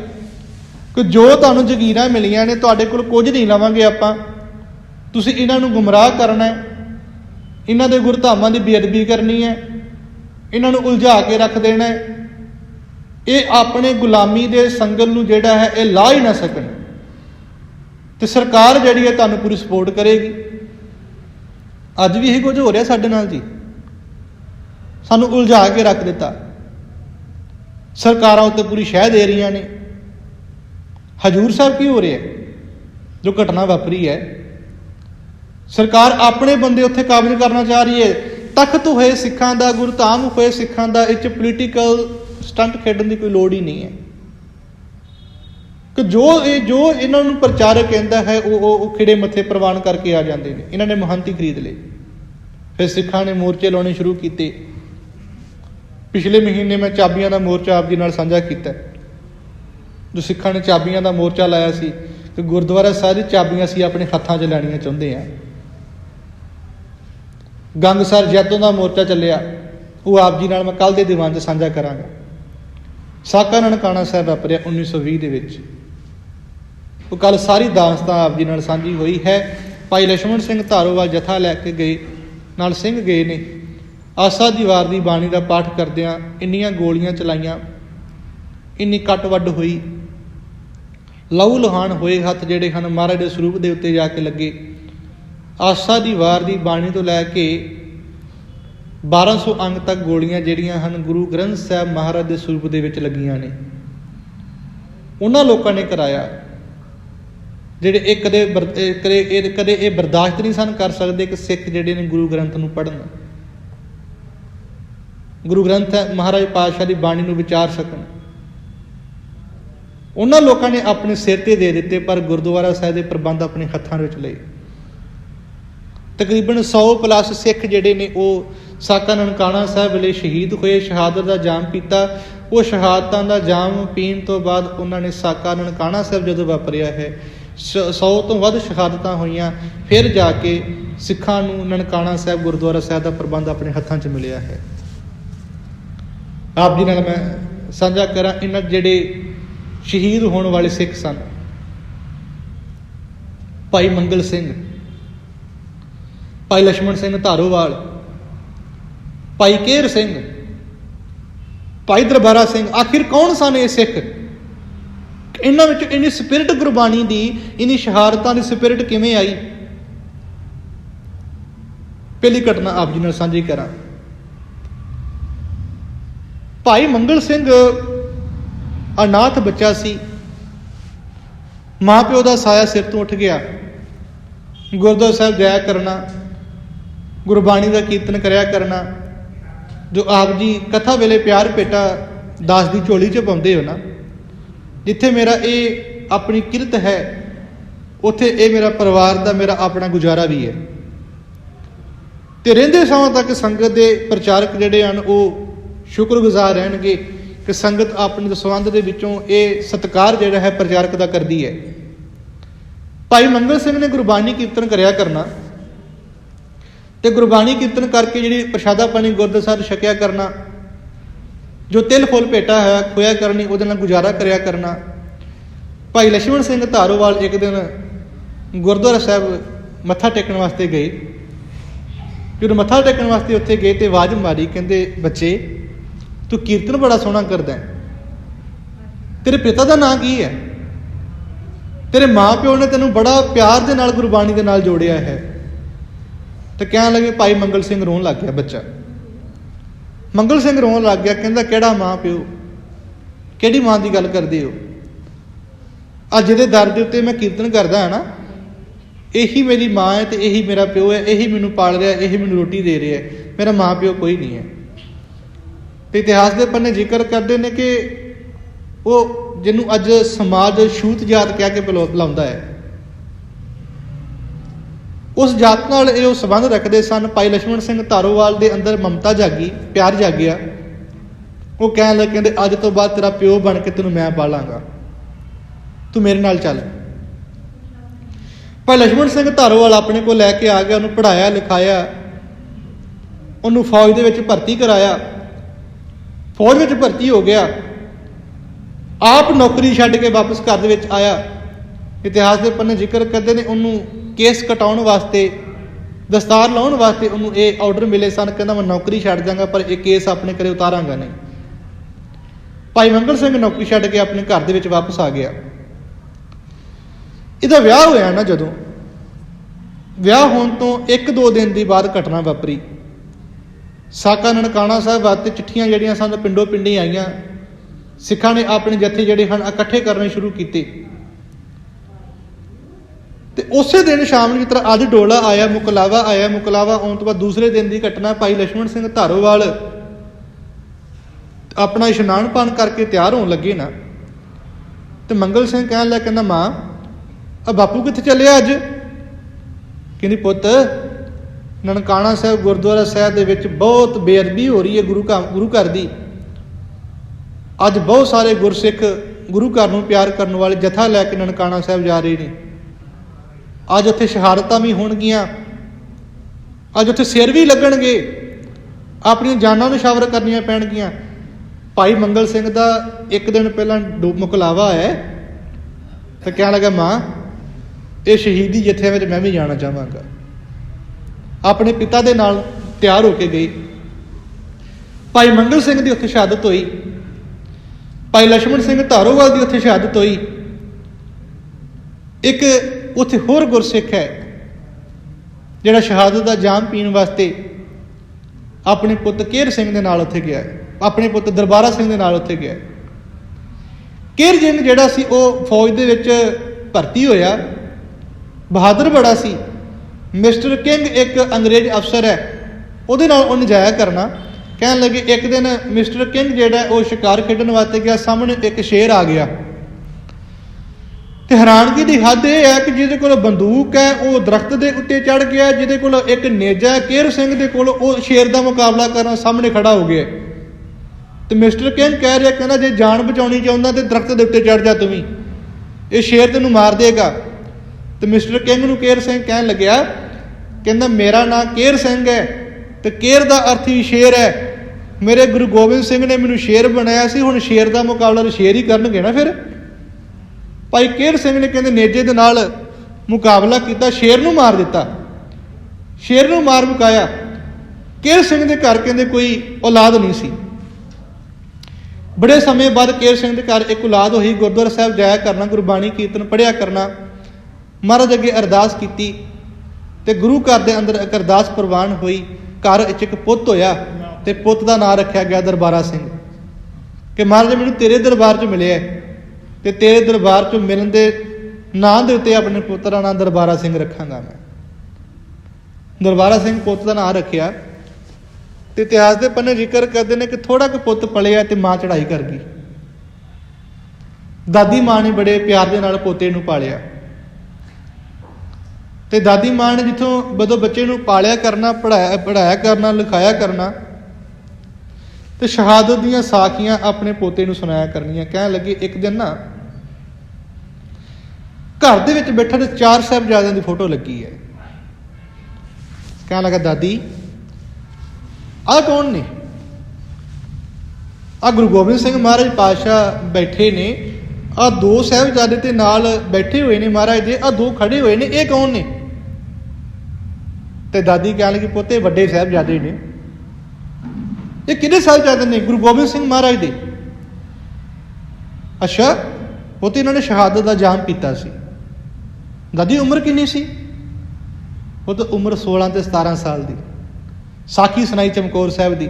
ਕਿ ਜੋ ਤੁਹਾਨੂੰ ਜ਼ਗੀਰਾਂ ਮਿਲੀਆਂ ਨੇ, ਤੁਹਾਡੇ ਕੋਲ ਕੁਝ ਨਹੀਂ ਲਵਾਂਗੇ ਆਪਾਂ। ਤੁਸੀਂ ਇਹਨਾਂ ਨੂੰ ਗੁੰਮਰਾਹ ਕਰਨਾ ਹੈ। ਇਹਨਾਂ ਦੇ ਗੁਰਧਾਮਾਂ ਦੀ ਬੇਅਦਬੀ ਕਰਨੀ ਹੈ। ਇਹਨਾਂ ਨੂੰ ਉਲਝਾ ਕੇ ਰੱਖ ਦੇਣਾ ਹੈ। ਇਹ ਆਪਣੇ ਗੁਲਾਮੀ ਦੇ ਸੰਗਲ ਨੂੰ ਜਿਹੜਾ ਹੈ, ਇਹ ਲਾ ਹੀ ਨਾ ਸਕਣ। ਤੇ ਸਰਕਾਰ ਜਿਹੜੀ ਹੈ ਤੁਹਾਨੂੰ ਪੂਰੀ ਸਪੋਰਟ ਕਰੇਗੀ। ਅੱਜ ਵੀ ਇਹੀ ਕੁਝ ਹੋ ਰਿਹਾ ਸਾਡੇ ਨਾਲ ਜੀ। ਸਾਨੂੰ ਉਲਝਾ ਕੇ ਰੱਖ ਦਿੱਤਾ। ਸਰਕਾਰਾਂ ਉੱਤੇ ਪੂਰੀ ਸ਼ਹਿ ਦੇ ਰਹੀਆਂ ਨੇ। ਹਜੂਰ ਸਾਹਿਬ ਕੀ ਹੋ ਰਿਹਾ ਜੋ ਘਟਨਾ ਵਾਪਰੀ ਹੈ। ਸਰਕਾਰ ਆਪਣੇ ਬੰਦੇ ਉੱਥੇ ਕਾਬਜ਼ ਕਰਨਾ ਚਾਹ ਰਹੀ ਹੈ। ਤਖਤ ਹੋਏ ਸਿੱਖਾਂ ਦਾ ਗੁਰਧਾਮ ਹੋਏ ਸਿੱਖਾਂ ਦਾ, ਇਹ ਚ ਪੋਲੀਟੀਕਲ ਸਟੰਟ ਖੇਡਣ ਦੀ ਕੋਈ ਲੋੜ ਹੀ ਨਹੀਂ ਹੈ। ਕਿ ਜੋ ਇਹ ਜੋ ਇਹਨਾਂ ਨੂੰ ਪ੍ਰਚਾਰਕ ਕਹਿੰਦਾ ਹੈ, ਉਹ ਉਹ ਖਿੜੇ ਮੱਥੇ ਪ੍ਰਵਾਨ ਕਰਕੇ ਆ ਜਾਂਦੇ ਨੇ। ਇਹਨਾਂ ਨੇ ਮਹੰਤੀ ਖਰੀਦ ਲਏ ਫਿਰ ਸਿੱਖਾਂ ਨੇ ਮੋਰਚੇ ਲਾਉਣੇ ਸ਼ੁਰੂ ਕੀਤੇ। ਪਿਛਲੇ ਮਹੀਨੇ ਮੈਂ ਚਾਬੀਆਂ ਦਾ ਮੋਰਚਾ ਆਪ ਜੀ ਨਾਲ ਸਾਂਝਾ ਕੀਤਾ। ਜੋ ਸਿੱਖਾਂ ਨੇ ਚਾਬੀਆਂ ਦਾ ਮੋਰਚਾ ਲਾਇਆ ਸੀ, ਕਿ ਗੁਰਦੁਆਰਾ ਸਾਹਿਬ ਦੀ ਚਾਬੀਆਂ ਅਸੀਂ ਆਪਣੇ ਹੱਥਾਂ 'ਚ ਲੈਣੀਆਂ ਚਾਹੁੰਦੇ ਹਾਂ। ਗੰਗਸਰ ਜੈਤੋਂ ਦਾ ਮੋਰਚਾ ਚੱਲਿਆ। ਉਹ ਆਪ ਜੀ ਨਾਲ ਮੈਂ ਕੱਲ ਦੇ ਦੀਵਾਨ 'ਚ ਸਾਂਝਾ ਕਰਾਂਗਾ। ਸਾਕਾ ਨਨਕਾਣਾ ਸਾਹਿਬ ਵਾਪਰਿਆ 1920 ਦੇ ਵਿੱਚ। ਉਹ ਕੱਲ ਸਾਰੀ ਦਾਸਤਾਂ ਆਪ ਜੀ ਨਾਲ ਸਾਂਝੀ ਹੋਈ ਹੈ। ਭਾਈ ਲਛਮਣ ਸਿੰਘ ਧਾਰੋਵਾਲ ਜਥਾ ਲੈ ਕੇ ਗਏ, ਨਾਲ ਸਿੰਘ ਗਏ ਨੇ। ਆਸਾ ਦੀ ਵਾਰ ਦੀ ਬਾਣੀ ਦਾ ਪਾਠ ਕਰਦਿਆਂ ਇੰਨੀਆਂ ਗੋਲੀਆਂ ਚਲਾਈਆਂ, ਇੰਨੀ ਕੱਟ ਵੱਡ ਹੋਈ। ਲਹੂ ਲਹਾਨ ਹੋਏ ਹੱਥ ਜਿਹੜੇ ਹਨ, ਮਹਾਰਾਜ ਦੇ ਸਰੂਪ ਦੇ ਉੱਤੇ ਜਾ ਕੇ ਲੱਗੇ। ਆਸਾ ਦੀ ਵਾਰ ਦੀ ਬਾਣੀ ਤੋਂ ਲੈ ਕੇ 1200 ਅੰਗ ਤੱਕ ਗੋਲੀਆਂ ਜਿਹੜੀਆਂ ਹਨ, ਗੁਰੂ ਗ੍ਰੰਥ ਸਾਹਿਬ ਮਹਾਰਾਜ ਦੇ ਸਰੂਪ ਦੇ ਵਿੱਚ ਲੱਗੀਆਂ ਨੇ। ਉਹਨਾਂ ਲੋਕਾਂ ਨੇ ਕਰਾਇਆ। ਜਿਹੜੇ ਇਹ ਕਦੇ ਬਰ- ਕਦੇ ਇਹ ਕਦੇ ਇਹ ਬਰਦਾਸ਼ਤ ਨਹੀਂ ਸਨ ਕਰ ਸਕਦੇ ਕਿ ਸਿੱਖ ਜਿਹੜੇ ਨੇ ਗੁਰੂ ਗ੍ਰੰਥ ਨੂੰ ਪੜ੍ਹਨ। ਗੁਰੂ ਗ੍ਰੰਥ ਮਹਾਰਾਜ ਪਾਤਸ਼ਾਹ ਦੀ ਬਾਣੀ ਨੂੰ ਵਿਚਾਰ ਸਕਣ। ਉਹਨਾਂ ਲੋਕਾਂ ਨੇ ਆਪਣੇ ਸਿਰ ਤੇ ਦੇ ਦਿੱਤੇ, ਪਰ ਗੁਰਦੁਆਰਾ ਸਾਹਿਬ ਦੇ ਪ੍ਰਬੰਧ ਆਪਣੇ ਹੱਥਾਂ ਵਿੱਚ ਲਏ। ਤਕਰੀਬਨ 100 ਪਲੱਸ ਸਿੱਖ ਜਿਹੜੇ ਨੇ ਉਹ ਸਾਕਾ ਨਨਕਾਣਾ ਸਾਹਿਬ ਵੇਲੇ ਸ਼ਹੀਦ ਹੋਏ, ਸ਼ਹਾਦਤ ਦਾ ਜਾਮ ਪੀਤਾ। ਉਹ ਸ਼ਹਾਦਤਾਂ ਦਾ ਜਾਮ ਪੀਣ ਤੋਂ ਬਾਅਦ ਉਹਨਾਂ ਨੇ ਸਾਕਾ ਨਨਕਾਣਾ ਸਾਹਿਬ ਜਦੋਂ ਵਾਪਰਿਆ ਹੈ 100 ਤੋਂ ਵੱਧ ਸ਼ਹਾਦਤਾਂ ਹੋਈਆਂ, ਫਿਰ ਜਾ ਕੇ ਸਿੱਖਾਂ ਨੂੰ ਨਨਕਾਣਾ ਸਾਹਿਬ ਗੁਰਦੁਆਰਾ ਸਾਹਿਬ ਦਾ ਪ੍ਰਬੰਧ ਆਪਣੇ ਹੱਥਾਂ 'ਚ ਮਿਲਿਆ ਹੈ। ਆਪ ਜੀ ਨਾਲ ਮੈਂ ਸਾਂਝਾ ਕਰਾਂ, ਇਹਨਾਂ ਜਿਹੜੇ ਸ਼ਹੀਦ ਹੋਣ ਵਾਲੇ ਸਿੱਖ ਸਨ, ਭਾਈ ਮੰਗਲ ਸਿੰਘ, ਭਾਈ ਲక్ష్మణ ਸਿੰਘ ਧਾਰੋਵਾਲ, ਭਾਈ ਕੇਰ ਸਿੰਘ, ਭਾਈ ਦਰਬਾਰਾ ਸਿੰਘ, ਆਖਿਰ ਕੌਣ ਸਨ ਇਹ ਸਿੱਖ? ਇਹਨਾਂ ਵਿੱਚ ਇੰਨੀ ਸਪਿਰਿਟ ਗੁਰਬਾਣੀ ਦੀ, ਇੰਨੀ ਸ਼ਹਾਦਤਾਂ ਦੀ ਸਪਿਰਿਟ ਕਿਵੇਂ ਆਈ? ਪਹਿਲੀ ਘਟਨਾ ਆਪ ਜੀ ਨਾਲ ਸਾਂਝੀ ਕਰਾਂ। ਭਾਈ ਮੰਗਲ ਸਿੰਘ ਅਨਾਥ ਬੱਚਾ ਸੀ। ਮਾਪਿਓ ਦਾ ਸਾਇਆ ਸਿਰ ਤੋਂ ਉੱਠ ਗਿਆ। ਗੁਰਦੁਆਰਾ ਸਾਹਿਬ ਜਾਇਆ ਕਰਨਾ, ਗੁਰਬਾਣੀ ਦਾ ਕੀਰਤਨ ਕਰਿਆ ਕਰਨਾ, ਜੋ ਆਪ ਜੀ ਕਥਾ ਵੇਲੇ ਪਿਆਰ ਭੇਟਾ ਦਾਸ ਦੀ ਝੋਲੀ 'ਚ ਪਾਉਂਦੇ ਹੋ ਨਾ। ਜਿੱਥੇ ਮੇਰਾ ਇਹ ਆਪਣੀ ਕਿਰਤ ਹੈ, ਉੱਥੇ ਇਹ ਮੇਰਾ ਪਰਿਵਾਰ ਦਾ ਮੇਰਾ ਆਪਣਾ ਗੁਜ਼ਾਰਾ ਵੀ ਹੈ। ਤੇ ਰਹਿੰਦੇ ਸਮਾਂ ਤੱਕ ਸੰਗਤ ਦੇ ਪ੍ਰਚਾਰਕ ਜਿਹੜੇ ਹਨ, ਉਹ ਸ਼ੁਕਰਗੁਜ਼ਾਰ ਰਹਿਣਗੇ ਕਿ ਸੰਗਤ ਆਪਣੇ ਦਸਵੰਦ ਦੇ ਵਿੱਚੋਂ ਇਹ ਸਤਕਾਰ ਜਿਹੜਾ ਹੈ ਪ੍ਰਚਾਰਕ ਦਾ ਕਰਦੀ ਹੈ। ਭਾਈ ਮੰਗਲ ਸਿੰਘ ਨੇ ਗੁਰਬਾਣੀ ਕੀਰਤਨ ਕਰਿਆ ਕਰਨਾ। ਤੇ ਗੁਰਬਾਣੀ ਕੀਰਤਨ ਕਰਕੇ ਜਿਹੜੀ ਪ੍ਰਸ਼ਾਦਾ ਪਾਣੀ ਗੁਰਦੁਆਰਾ ਸਾਹਿਬ ਛਕਿਆ ਕਰਨਾ ਜੋ ਤਿਲ ਫੁੱਲ ਭੇਟਾ ਹੈ, ਖੋਇਆ ਕਰਨੀ, ਉਹਦੇ ਨਾਲ ਗੁਜ਼ਾਰਾ ਕਰਿਆ ਕਰਨਾ। ਭਾਈ ਲక్ష్మణ ਸਿੰਘ ਧਾਰੋਵਾਲ ਇੱਕ ਦਿਨ ਗੁਰਦੁਆਰਾ ਸਾਹਿਬ ਮੱਥਾ ਟੇਕਣ ਵਾਸਤੇ ਗਏ। ਜਦੋਂ ਮੱਥਾ ਟੇਕਣ ਵਾਸਤੇ ਉੱਥੇ ਗਏ ਤੇ ਆਵਾਜ਼ ਮਾਰੀ, ਕਹਿੰਦੇ, ਬੱਚੇ, ਤੂੰ ਕੀਰਤਨ ਬੜਾ ਸੋਹਣਾ ਕਰਦਾ ਤੇਰੇ ਪਿਤਾ ਦਾ ਨਾਂ ਕੀ ਹੈ? ਤੇਰੇ ਮਾਂ ਪਿਓ ਨੇ ਤੈਨੂੰ ਬੜਾ ਪਿਆਰ ਦੇ ਨਾਲ ਗੁਰਬਾਣੀ ਦੇ ਨਾਲ ਜੋੜਿਆ ਹੈ। ਤੇ ਕਹਿਣ ਲੱਗੇ, ਭਾਈ ਮੰਗਲ ਸਿੰਘ ਰੋਣ ਲੱਗ ਗਿਆ ਬੱਚਾ। ਮੰਗਲ ਸਿੰਘ ਰੋਣ ਲੱਗ ਗਿਆ, ਕਹਿੰਦਾ, ਕਿਹੜਾ ਮਾਂ ਪਿਓ? ਕਿਹੜੀ ਮਾਂ ਦੀ ਗੱਲ ਕਰਦੇ ਹੋ? ਅੱਜ ਜਿਹਦੇ ਦਰ ਦੇ ਉੱਤੇ ਮੈਂ ਕੀਰਤਨ ਕਰਦਾ ਹਾਂ ਨਾ, ਇਹੀ ਮੇਰੀ ਮਾਂ ਹੈ ਤੇ ਇਹੀ ਮੇਰਾ ਪਿਓ ਹੈ, ਇਹੀ ਮੈਨੂੰ ਪਾਲ ਰਿਹਾ, ਇਹੀ ਮੈਨੂੰ ਰੋਟੀ ਦੇ ਰਿਹਾ ਮੇਰਾ ਮਾਂ ਪਿਓ ਕੋਈ ਨਹੀਂ ਹੈ। ਤੇ ਇਤਿਹਾਸ ਦੇ ਪੰਨੇ ਜ਼ਿਕਰ ਕਰਦੇ ਨੇ ਕਿ ਉਹ ਜਿਹਨੂੰ ਅੱਜ ਸਮਾਜ ਛੂਤ ਜਾਤ ਕਹਿ ਕੇ ਬੁਲਾ- ਬੁਲਾਉਂਦਾ ਹੈ। ਉਸ ਜਾਤ ਨਾਲ ਇਹ ਉਹ ਸੰਬੰਧ ਰੱਖਦੇ ਸਨ। ਭਾਈ ਲక్ష్మణ ਸਿੰਘ ਧਾਰੋਵਾਲ ਦੇ ਅੰਦਰ ਮਮਤਾ ਜਾਗੀ, ਪਿਆਰ ਜਾਗਿਆ। ਉਹ ਕਹਿਣ ਲੱਗੇ, ਕਹਿੰਦੇ, ਅੱਜ ਤੋਂ ਬਾਅਦ ਤੇਰਾ ਪਿਓ ਬਣ ਕੇ ਤੈਨੂੰ ਮੈਂ ਪਾਲਾਂਗਾ। ਤੂੰ ਮੇਰੇ ਨਾਲ ਚੱਲ। ਭਾਈ ਲక్ష్మణ ਸਿੰਘ ਧਾਰੋਵਾਲ ਆਪਣੇ ਕੋਲ ਲੈ ਕੇ ਆ ਗਿਆ, ਉਹਨੂੰ ਪੜਾਇਆ ਲਿਖਾਇਆ। ਉਹਨੂੰ ਫੌਜ ਦੇ ਵਿੱਚ ਭਰਤੀ ਕਰਾਇਆ। ਫੌਜ ਵਿੱਚ ਭਰਤੀ ਹੋ ਗਿਆ। ਆਪ ਨੌਕਰੀ ਛੱਡ ਕੇ ਵਾਪਸ ਘਰ ਦੇ ਵਿੱਚ ਆਇਆ। ਇਤਿਹਾਸ ਦੇ ਪੰਨੇ ਜ਼ਿਕਰ ਕਰਦੇ ਨੇ, ਉਹਨੂੰ ਕੇਸ ਕਟਾਉਣ ਵਾਸਤੇ, ਦਸਤਾਰ ਲਾਉਣ ਵਾਸਤੇ ਉਹਨੂੰ ਇਹ ਆਰਡਰ ਮਿਲੇ ਸਨ, ਕਹਿੰਦਾ ਮੈਂ ਨੌਕਰੀ ਛੱਡ ਜਾਗਾ ਪਰ ਇਹ ਕੇਸ ਆਪਣੇ ਘਰੇ ਉਤਾਰਾਂਗਾ ਨਹੀਂ। ਭਾਈ ਮੰਗਲ ਸਿੰਘ ਨੌਕਰੀ ਛੱਡ ਕੇ ਆਪਣੇ ਘਰ ਦੇ ਵਿੱਚ ਵਾਪਸ ਆ ਗਿਆ। ਇਹਦਾ ਵਿਆਹ ਹੋਇਆ ਨਾ ਜਦੋਂ, ਵਿਆਹ ਹੋਣ ਤੋਂ 1-2 ਦਿਨ ਦੀ ਬਾਅਦ ਘਟਨਾ ਵਾਪਰੀ। ਸਾਕਾ ਨਨਕਾਣਾ ਸਾਹਿਬ ਵਾਸਤੇ ਚਿੱਠੀਆਂ ਜਿਹੜੀਆਂ ਸਨ ਪਿੰਡੋਂ ਪਿੰਡੀ ਆਈਆਂ। ਸਿੱਖਾਂ ਨੇ ਆਪਣੇ ਜਥੇ ਜਿਹੜੇ ਹਨ, ਇਕੱਠੇ ਕਰਨੇ ਸ਼ੁਰੂ ਕੀਤੇ। ਤੇ ਉਸੇ ਦਿਨ ਸ਼ਾਮ ਨੂੰ ਜਿਸ ਤਰ੍ਹਾਂ ਅੱਜ ਡੋਲਾ ਆਇਆ, ਮੁਕਲਾਵਾ ਆਇਆ, ਮੁਕਲਾਵਾ ਆਉਣ ਤੋਂ ਬਾਅਦ ਦੂਸਰੇ ਦਿਨ ਦੀ ਘਟਨਾ ਭਾਈ ਲక్ష్మణ ਸਿੰਘ ਧਾਰੋਵਾਲ ਆਪਣਾ ਇਸ਼ਨਾਨ ਪਾਨ ਕਰਕੇ ਤਿਆਰ ਹੋਣ ਲੱਗੇ ਨਾ। ਤੇ ਮੰਗਲ ਸਿੰਘ ਕਹਿਣ ਲੱਗਾ, ਕਹਿੰਦਾ, ਮਾਂ ਆ ਬਾਪੂ ਕਿੱਥੇ ਚੱਲਿਆ ਅੱਜ? ਕਹਿੰਦੀ, ਪੁੱਤ, ਨਨਕਾਣਾ ਸਾਹਿਬ ਗੁਰਦੁਆਰਾ ਸਾਹਿਬ ਦੇ ਵਿੱਚ ਬਹੁਤ ਬੇਅਦਬੀ ਹੋ ਰਹੀ ਹੈ ਗੁਰੂ ਘਰ ਗੁਰੂ ਘਰ ਦੀ। ਅੱਜ ਬਹੁਤ ਸਾਰੇ ਗੁਰਸਿੱਖ ਗੁਰੂ ਘਰ ਨੂੰ ਪਿਆਰ ਕਰਨ ਵਾਲੇ ਜਥਾ ਲੈ ਕੇ ਨਨਕਾਣਾ ਸਾਹਿਬ ਜਾ ਰਹੇ ਨੇ। ਅੱਜ ਉੱਥੇ ਸ਼ਹਾਦਤਾਂ ਵੀ ਹੋਣਗੀਆਂ। ਅੱਜ ਉੱਥੇ ਸਿਰ ਵੀ ਲੱਗਣਗੇ। ਆਪਣੀਆਂ ਜਾਨਾਂ ਨੂੰ ਸ਼ਾਵਰ ਕਰਨੀਆਂ ਪੈਣਗੀਆਂ। ਭਾਈ ਮੰਗਲ ਸਿੰਘ ਦਾ ਇੱਕ ਦਿਨ ਪਹਿਲਾਂ ਡੂਬ ਮੁਕਲਾਵਾ ਹੈ। ਤਾਂ ਕਹਿਣ ਲੱਗਾ, ਮਾਂ, ਇਹ ਸ਼ਹੀਦੀ ਜਿੱਥੇ ਵਿੱਚ ਮੈਂ ਵੀ ਜਾਣਾ ਚਾਹਾਂਗਾ। ਆਪਣੇ ਪਿਤਾ ਦੇ ਨਾਲ ਤਿਆਰ ਹੋ ਕੇ ਗਈ। ਭਾਈ ਮੰਗਲ ਸਿੰਘ ਦੀ ਉੱਥੇ ਸ਼ਹਾਦਤ ਹੋਈ। ਭਾਈ ਲక్ష్మణ ਸਿੰਘ ਧਾਰੋਵਾਲ ਦੀ ਉੱਥੇ ਸ਼ਹਾਦਤ ਹੋਈ। ਇੱਕ ਉੱਥੇ ਹੋਰ ਗੁਰਸਿੱਖ ਹੈ, ਜਿਹੜਾ ਸ਼ਹਾਦਤ ਦਾ ਜਾਮ ਪੀਣ ਵਾਸਤੇ ਆਪਣੇ ਪੁੱਤ ਕੇਰ ਸਿੰਘ ਦੇ ਨਾਲ ਉੱਥੇ ਗਿਆ ਆਪਣੇ ਪੁੱਤ ਦਰਬਾਰਾ ਸਿੰਘ ਦੇ ਨਾਲ ਉੱਥੇ ਗਿਆ ਹੈ। ਕੇਰ ਸਿੰਘ ਜਿਹੜਾ ਸੀ, ਉਹ ਫੌਜ ਦੇ ਵਿੱਚ ਭਰਤੀ ਹੋਇਆ, ਬਹਾਦਰ ਬੜਾ ਸੀ, ਮਿਸਟਰ ਕਿੰਗ ਇੱਕ ਅੰਗਰੇਜ਼ ਅਫਸਰ ਹੈ, ਉਹਦੇ ਨਾਲ ਉਹਨੇ ਜਾਇਆ ਕਰਨਾ, ਕਹਿਣ ਲੱਗੇ ਇੱਕ ਦਿਨ ਮਿਸਟਰ ਕਿੰਗ ਜਿਹੜਾ ਉਹ ਸ਼ਿਕਾਰ ਖੇਡਣ ਵਾਸਤੇ ਗਿਆ, ਸਾਹਮਣੇ ਇੱਕ ਸ਼ੇਰ ਆ ਗਿਆ ਤੇ ਹੈਰਾਨਗੀ ਦੀ ਹੱਦ ਇਹ ਹੈ ਕਿ ਜਿਹਦੇ ਕੋਲ ਬੰਦੂਕ ਹੈ, ਉਹ ਦਰਖਤ ਦੇ ਉੱਤੇ ਚੜ ਗਿਆ, ਜਿਹਦੇ ਕੋਲ ਇੱਕ ਨੇਜਾ ਕੇਰ ਸਿੰਘ ਦੇ ਕੋਲ ਉਹ ਸ਼ੇਰ ਦਾ ਮੁਕਾਬਲਾ ਕਰਨ ਸਾਹਮਣੇ ਖੜਾ ਹੋ ਗਿਆ। ਤੇ ਮਿਸਟਰ ਕਿੰਗ ਕਹਿ ਰਿਹਾ, ਕਹਿੰਦਾ, ਜੇ ਜਾਨ ਬਚਾਉਣੀ ਚਾਹੁੰਦਾ ਤੇ ਦਰਖਤ ਦੇ ਉੱਤੇ ਚੜ ਜਾ ਤੂੰ ਵੀ। ਇਹ ਸ਼ੇਰ ਤੈਨੂੰ ਮਾਰ ਦੇਗਾ। ਤੇ ਮਿਸਟਰ ਕਿੰਗ ਨੂੰ ਕੇਰ ਸਿੰਘ ਕਹਿਣ ਲੱਗਿਆ, ਕਹਿੰਦਾ, ਮੇਰਾ ਨਾਂ ਕੇਰ ਸਿੰਘ ਹੈ, ਤੇ ਕੇਰ ਦਾ ਅਰਥ ਹੀ ਸ਼ੇਰ ਹੈ। ਮੇਰੇ ਗੁਰੂ ਗੋਬਿੰਦ ਸਿੰਘ ਨੇ ਮੈਨੂੰ ਸ਼ੇਰ ਬਣਾਇਆ ਸੀ, ਹੁਣ ਸ਼ੇਰ ਦਾ ਮੁਕਾਬਲਾ ਸ਼ੇਰ ਹੀ ਕਰਨਗੇ ਨਾ ਫਿਰ? ਭਾਈ ਕੇਰ ਸਿੰਘ ਨੇ ਕਹਿੰਦੇ ਨੇਜੇ ਦੇ ਨਾਲ ਮੁਕਾਬਲਾ ਕੀਤਾ, ਸ਼ੇਰ ਨੂੰ ਮਾਰ ਦਿੱਤਾ। ਸ਼ੇਰ ਨੂੰ ਮਾਰ ਮੁਕਾਇਆ। ਕੇਰ ਸਿੰਘ ਦੇ ਘਰ ਕਹਿੰਦੇ ਕੋਈ ਔਲਾਦ ਨਹੀਂ ਸੀ। ਬੜੇ ਸਮੇਂ ਬਾਅਦ ਕੇਰ ਸਿੰਘ ਦੇ ਘਰ ਇੱਕ ਔਲਾਦ ਹੋਈ। ਗੁਰਦੁਆਰਾ ਸਾਹਿਬ ਜਾਇਆ ਕਰਨਾ, ਗੁਰਬਾਣੀ ਕੀਰਤਨ ਪੜਿਆ ਕਰਨਾ। ਮਹਾਰਾਜ ਅੱਗੇ ਅਰਦਾਸ ਕੀਤੀ ਤੇ ਗੁਰੂ ਘਰ ਦੇ ਅੰਦਰ ਇੱਕ ਅਰਦਾਸ ਪ੍ਰਵਾਨ ਹੋਈ। ਘਰ ਵਿੱਚ ਇੱਕ ਪੁੱਤ ਹੋਇਆ ਤੇ ਪੁੱਤ ਦਾ ਨਾਂ ਰੱਖਿਆ ਗਿਆ ਦਰਬਾਰਾ ਸਿੰਘ। ਕਿ ਮਹਾਰਾਜ ਮੈਨੂੰ ਤੇਰੇ ਦਰਬਾਰ 'ਚ ਮਿਲਿਆ। ਤੇ ਤੇਰੇ ਦਰਬਾਰ 'ਚ ਮਿਲਣ ਦੇ ਨਾਂ ਦੇ ਉੱਤੇ ਆਪਣੇ ਪੁੱਤਰ ਦਾ ਨਾਮ ਦਰਬਾਰਾ ਸਿੰਘ ਰੱਖਾਂਗਾ ਮੈਂ। ਦਰਬਾਰਾ ਸਿੰਘ ਪੁੱਤ ਦਾ ਨਾਂ ਰੱਖਿਆ ਤੇ ਇਤਿਹਾਸ ਦੇ ਪੰਨੇ ਜ਼ਿਕਰ ਕਰਦੇ ਨੇ ਕਿ ਥੋੜਾ ਕੁ ਪੁੱਤ ਪਲਿਆ ਤੇ ਮਾਂ ਚੜਾਈ ਕਰ ਗਈ। ਦਾਦੀ ਮਾਂ ਨੇ ਬੜੇ ਪਿਆਰ ਦੇ ਨਾਲ ਪੋਤੇ ਨੂੰ ਪਾਲਿਆ। ਤੇ ਦਾਦੀ ਮਾਂ ਨੇ ਜਿੱਥੋਂ ਬਦੋਂ ਬੱਚੇ ਨੂੰ ਪਾਲਿਆ ਕਰਨਾ ਪੜਾਇਆ ਪੜਾਇਆ ਕਰਨਾ, ਲਿਖਾਇਆ ਕਰਨਾ, ਤੇ ਸ਼ਹਾਦਤ ਦੀਆਂ ਸਾਖੀਆਂ ਆਪਣੇ ਪੋਤੇ ਨੂੰ ਸੁਣਾਇਆ ਕਰਨੀਆਂ। ਕਹਿਣ ਲੱਗੇ, ਇੱਕ ਦਿਨ ਨਾ ਘਰ ਦੇ ਵਿੱਚ ਬੈਠਾ ਤੇ ਚਾਰ ਸਾਹਿਬਜ਼ਾਦਿਆਂ ਦੀ ਫੋਟੋ ਲੱਗੀ ਹੈ। ਕਹਿਣ ਲੱਗਾ, ਦਾਦੀ, ਆਹ ਕੌਣ ਨੇ? ਆ ਗੁਰੂ ਗੋਬਿੰਦ ਸਿੰਘ ਮਹਾਰਾਜ ਪਾਤਸ਼ਾਹ ਬੈਠੇ ਨੇ। ਆ ਦੋ ਸਾਹਿਬਜ਼ਾਦੇ ਤੇ ਨਾਲ ਬੈਠੇ ਹੋਏ ਨੇ ਮਹਾਰਾਜ ਦੇ। ਆ ਦੋ ਖੜੇ ਹੋਏ ਨੇ। ਇਹ ਕੌਣ ਨੇ? ਤੇ ਦਾਦੀ ਕਹਿਣ ਲੱਗੀ, ਪੁੱਤੇ, ਵੱਡੇ ਸਾਹਿਬਜ਼ਾਦੇ ਨੇ। ਇਹ ਕਿਹਦੇ ਸਾਹਿਬਜ਼ਾਦੇ ਨੇ? ਗੁਰੂ ਗੋਬਿੰਦ ਸਿੰਘ ਮਹਾਰਾਜ ਦੇ? ਅੱਛਾ ਉਹ ਤੇ ਇਹਨਾਂ ਨੇ ਸ਼ਹਾਦਤ ਦਾ ਜਾਮ ਪੀਤਾ ਸੀ। ਦਾਦੀ ਉਮਰ ਕਿੰਨੀ ਸੀ? ਉਹ ਤਾਂ ਉਮਰ 16 ਤੇ 17 ਸਾਲ ਦੀ। ਸਾਖੀ ਸੁਣਾਈ ਚਮਕੌਰ ਸਾਹਿਬ ਦੀ।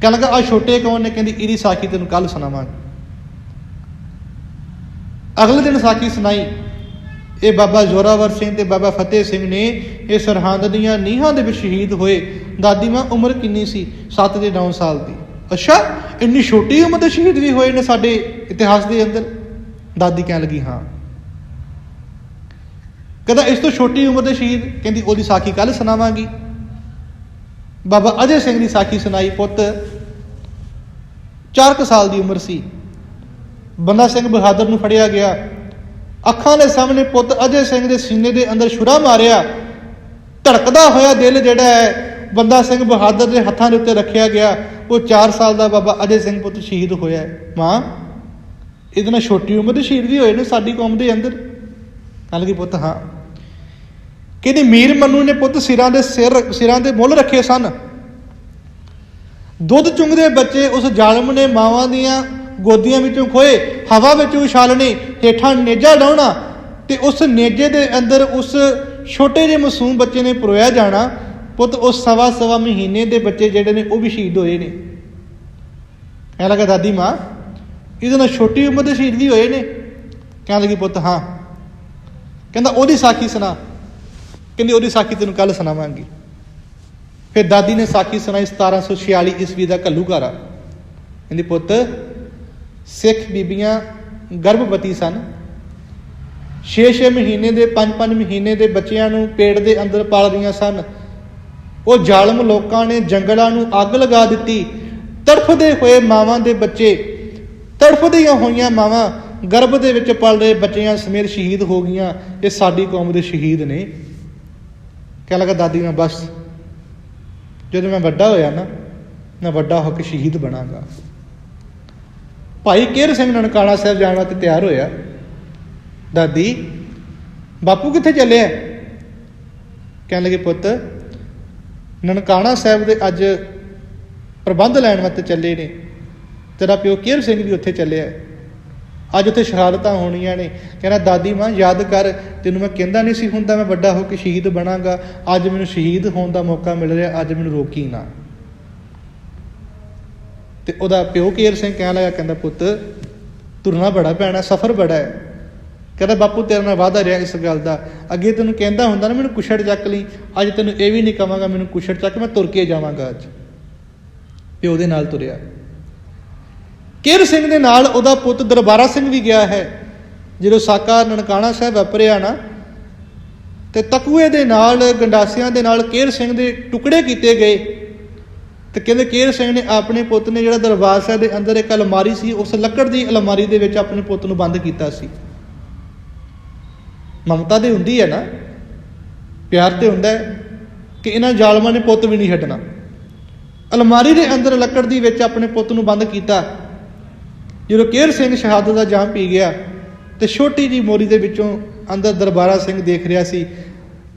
ਕਹਿਣ ਲੱਗਾ ਆ ਛੋਟੇ ਕੌਣ ਨੇ? ਕਹਿੰਦੀ, ਇਹਦੀ ਸਾਖੀ ਤੈਨੂੰ ਕੱਲ ਸੁਣਾਵਾਂਗੇ। ਅਗਲੇ ਦਿਨ ਸਾਖੀ ਸੁਣਾਈ। ਇਹ ਬਾਬਾ ਜ਼ੋਰਾਵਰ ਸਿੰਘ ਤੇ ਬਾਬਾ ਫਤਿਹ ਸਿੰਘ ਨੇ ਇਹ ਸਰਹੰਦ ਦੀਆਂ ਨੀਹਾਂ ਦੇ ਵਿੱਚ ਸ਼ਹੀਦ ਹੋਏ। ਦਾਦੀ ਮਾਂ ਉਮਰ ਕਿੰਨੀ ਸੀ? 7 ਤੇ 9 ਸਾਲ ਦੀ। ਅੱਛਾ, ਇੰਨੀ ਛੋਟੀ ਉਮਰ ਦੇ ਸ਼ਹੀਦ ਵੀ ਹੋਏ ਨੇ ਸਾਡੇ ਇਤਿਹਾਸ ਦੇ ਅੰਦਰ। ਦਾਦੀ ਕਹਿਣ ਲੱਗੀ, ਹਾਂ। ਕਹਿੰਦਾ, ਇਸ ਤੋਂ ਛੋਟੀ ਉਮਰ ਦੇ ਸ਼ਹੀਦ, ਕਹਿੰਦੀ, ਉਹਦੀ ਸਾਖੀ ਕੱਲ ਸੁਣਾਵਾਂਗੀ। ਬਾਬਾ ਅਜੇ ਸਿੰਘ ਦੀ ਸਾਖੀ ਸੁਣਾਈ, ਪੁੱਤ। 4 ਸਾਲ ਦੀ ਉਮਰ ਸੀ। ਬੰਦਾ ਸਿੰਘ ਬਹਾਦਰ ਨੂੰ ਫੜਿਆ ਗਿਆ। ਅੱਖਾਂ ਦੇ ਸਾਹਮਣੇ ਪੁੱਤ ਅਜੇ ਸਿੰਘ ਦੇ ਸੀਨੇ ਦੇ ਅੰਦਰ ਛੁਰਾ ਮਾਰਿਆ। ਧੜਕਦਾ ਹੋਇਆ ਦਿਲ ਜਿਹੜਾ ਹੈ, ਬੰਦਾ ਸਿੰਘ ਬਹਾਦਰ ਦੇ ਹੱਥਾਂ ਦੇ ਉੱਤੇ ਰੱਖਿਆ ਗਿਆ। ਉਹ 4 ਸਾਲ ਦਾ ਬਾਬਾ ਅਜੇ ਸਿੰਘ ਪੁੱਤ ਸ਼ਹੀਦ ਹੋਇਆ ਮਾਂ, ਇਹਦੇ ਨਾਲ ਛੋਟੀ ਉਮਰ ਦੇ ਸ਼ਹੀਦ ਵੀ ਹੋਏ ਨੇ ਸਾਡੀ ਕੌਮ ਦੇ ਅੰਦਰ। ਕੱਲ ਕੀ ਪੁੱਤ, ਹਾਂ। ਕਹਿੰਦੀ ਮੀਰ ਮਨੂ ਨੇ ਪੁੱਤ ਸਿਰਾਂ ਦੇ ਸਿਰ, ਸਿਰਾਂ ਦੇ ਮੁੱਲ ਰੱਖੇ ਸਨ? ਦੁੱਧ ਚੁੰਗਦੇ ਬੱਚੇ ਉਸ ਜ਼ਾਲਮ ਨੇ ਮਾਵਾਂ ਦੀਆਂ ਗੋਦੀਆਂ ਵਿੱਚੋਂ ਖੋਏ, ਹਵਾ ਵਿੱਚ ਉਛਾਲਣੇ, ਹੇਠਾਂ ਨੇਜਾ ਡਾਉਣਾ ਤੇ ਉਸ ਨੇਜੇ ਦੇ ਅੰਦਰ ਉਸ ਛੋਟੇ ਜਿਹੇ ਮਾਸੂਮ ਬੱਚੇ ਨੇ ਪਰੋਇਆ ਜਾਣਾ। ਪੁੱਤ ਉਸ ਸਵਾ ਸਵਾ ਮਹੀਨੇ ਦੇ ਬੱਚੇ ਜਿਹੜੇ ਨੇ ਉਹ ਵੀ ਸ਼ਹੀਦ ਹੋਏ ਨੇ। ਕਹਿਣ ਲੱਗਾ ਦਾਦੀ ਮਾਂ, ਇਹਦੇ ਨਾਲ ਛੋਟੀ ਉਮਰ ਦੇ ਸ਼ਹੀਦ ਵੀ ਹੋਏ ਨੇ। ਕਹਿਣ ਲੱਗੀ ਪੁੱਤ, ਹਾਂ। ਕਹਿੰਦਾ, ਉਹਦੀ ਸਾਖੀ ਸੁਣਾ। ਕਹਿੰਦੀ, ਉਹਦੀ ਸਾਖੀ ਤੈਨੂੰ ਕੱਲ ਸੁਣਾਵਾਂਗੀ। ਫਿਰ ਦਾਦੀ ਨੇ ਸਾਖੀ ਸੁਣਾਈ 1746 ਈਸਵੀ ਦਾ ਘੱਲੂਘਾਰਾ। ਕਹਿੰਦੀ, ਪੁੱਤ, ਸਿੱਖ ਬੀਬੀਆਂ ਗਰਭਵਤੀ ਸਨ। 6-6 ਮਹੀਨੇ ਦੇ 5-5 ਮਹੀਨੇ ਦੇ ਬੱਚਿਆਂ ਨੂੰ ਪੇਟ ਦੇ ਅੰਦਰ ਪਾਲ ਰਹੀਆਂ ਸਨ। ਉਹ ਜ਼ਾਲਮ ਲੋਕਾਂ ਨੇ ਜੰਗਲਾਂ ਨੂੰ ਅੱਗ ਲਗਾ ਦਿੱਤੀ। ਤੜਫਦੇ ਹੋਏ ਮਾਵਾਂ ਦੇ ਬੱਚੇ, ਤੜਫਦੀਆਂ ਹੋਈਆਂ ਮਾਵਾਂ ਗਰਭ ਦੇ ਵਿੱਚ ਪਲ ਰਹੇ ਬੱਚਿਆਂ ਸਮੇਤ ਸ਼ਹੀਦ ਹੋ ਗਈਆਂ। ਇਹ ਸਾਡੀ ਕੌਮ ਦੇ ਸ਼ਹੀਦ ਨੇ। ਕਹਿ ਲਗਾ ਦਾਦੀ ਮੈਂ ਬਸ। ਜਦੋਂ ਮੈਂ ਵੱਡਾ ਹੋਇਆ ਨਾ, ਮੈਂ ਵੱਡਾ ਹੋ ਕੇ ਸ਼ਹੀਦ ਬਣਾਂਗਾ। ਭਾਈ ਕੇਰ ਸਿੰਘ ਨਨਕਾਣਾ ਸਾਹਿਬ ਜਾਣ ਵਾਸਤੇ ਤਿਆਰ ਹੋਇਆ। ਦਾਦੀ, ਬਾਪੂ ਕਿੱਥੇ ਚੱਲਿਆ ਕਹਿਣ ਲੱਗੇ, ਪੁੱਤ, ਨਨਕਾਣਾ ਸਾਹਿਬ ਦੇ ਅੱਜ ਪ੍ਰਬੰਧ ਲੈਣ ਵਾਸਤੇ ਚੱਲੇ ਨੇ। ਤੇਰਾ ਪਿਓ ਕੇਰ ਸਿੰਘ ਵੀ ਉੱਥੇ ਚੱਲਿਆ ਅੱਜ ਉੱਥੇ ਸ਼ਹਾਦਤਾਂ ਹੋਣੀਆਂ ਨੇ। ਕਹਿੰਦਾ, ਦਾਦੀ ਮਾਂ, ਯਾਦ ਕਰ, ਤੈਨੂੰ ਮੈਂ ਕਹਿੰਦਾ ਨਹੀਂ ਸੀ ਹੁੰਦਾ, ਮੈਂ ਵੱਡਾ ਹੋ ਕੇ ਸ਼ਹੀਦ ਬਣਾਂਗਾ। ਅੱਜ ਮੈਨੂੰ ਸ਼ਹੀਦ ਹੋਣ ਦਾ ਮੌਕਾ ਮਿਲ ਰਿਹਾ, ਅੱਜ ਮੈਨੂੰ ਰੋਕੀ ਨਾ। ਤੇ ਉਹਦਾ ਪਿਓ ਕੇਰ ਸਿੰਘ ਕਹਿਣ ਲੱਗਾ, ਕਹਿੰਦਾ, ਪੁੱਤ, ਤੁਰਨਾ ਬੜਾ ਪੈਣਾ ਸਫ਼ਰ ਬੜਾ ਹੈ। ਕਹਿੰਦਾ, ਬਾਪੂ, ਤੇਰੇ ਨਾਲ ਵਾਦਾ ਰਿਹਾ ਇਸ ਗੱਲ ਦਾ। ਅੱਗੇ ਤੈਨੂੰ ਕਹਿੰਦਾ ਹੁੰਦਾ ਨਾ, ਮੈਨੂੰ ਕੁਛੜ ਚੱਕ ਲਈ। ਅੱਜ ਤੈਨੂੰ ਇਹ ਵੀ ਨਹੀਂ ਕਵਾਂਗਾ, ਮੈਨੂੰ ਕੁਛੜ ਚੱਕ, ਮੈਂ ਤੁਰ ਕੇ ਜਾਵਾਂਗਾ ਅੱਜ। ਪਿਓ ਦੇ ਨਾਲ ਤੁਰਿਆ। ਕੇਰ ਸਿੰਘ ਦੇ ਨਾਲ ਉਹਦਾ ਪੁੱਤ ਦਰਬਾਰਾ ਸਿੰਘ ਵੀ ਗਿਆ ਹੈ? ਜਦੋਂ ਸਾਕਾ ਨਨਕਾਣਾ ਸਾਹਿਬ ਵਾਪਰਿਆ ਨਾ, ਤੇ ਤਕੂਏ ਦੇ ਨਾਲ, ਗੰਡਾਸਿਆਂ ਦੇ ਨਾਲ ਕੇਰ ਸਿੰਘ ਦੇ ਟੁਕੜੇ ਕੀਤੇ ਗਏ? ਤੇ ਕਹਿੰਦੇ ਕੇਰ ਸਿੰਘ ਨੇ ਆਪਣੇ ਪੁੱਤ ਨੇ ਜਿਹੜਾ ਦਰਬਾਰ ਸਾਹਿਬ ਦੇ ਅੰਦਰ ਇੱਕ ਅਲਮਾਰੀ ਸੀ, ਉਸ ਲੱਕੜ ਦੀ ਅਲਮਾਰੀ ਦੇ ਵਿੱਚ ਆਪਣੇ ਪੁੱਤ ਨੂੰ ਬੰਦ ਕੀਤਾ ਸੀ। ਮਮਤਾ ਦੇ ਹੁੰਦੀ ਹੈ ਨਾ, ਪਿਆਰ ਤੇ ਹੁੰਦਾ ਹੈ ਕਿ ਇਹਨਾਂ ਜ਼ਾਲਮਾਂ ਨੇ ਪੁੱਤ ਵੀ ਨਹੀਂ ਛੱਡਣਾ ਅਲਮਾਰੀ ਦੇ ਅੰਦਰ ਲੱਕੜ ਦੀ ਵਿੱਚ ਆਪਣੇ ਪੁੱਤ ਨੂੰ ਬੰਦ ਕੀਤਾ। ਜਦੋਂ ਕੇਰ ਸਿੰਘ ਸ਼ਹਾਦਤ ਦਾ ਜਾਮ ਪੀ ਗਿਆ ਤੇ ਛੋਟੀ ਜੀ ਮੋਰੀ ਦੇ ਵਿੱਚੋਂ ਅੰਦਰ ਦਰਬਾਰਾ ਸਿੰਘ ਦੇਖ ਰਿਹਾ ਸੀ,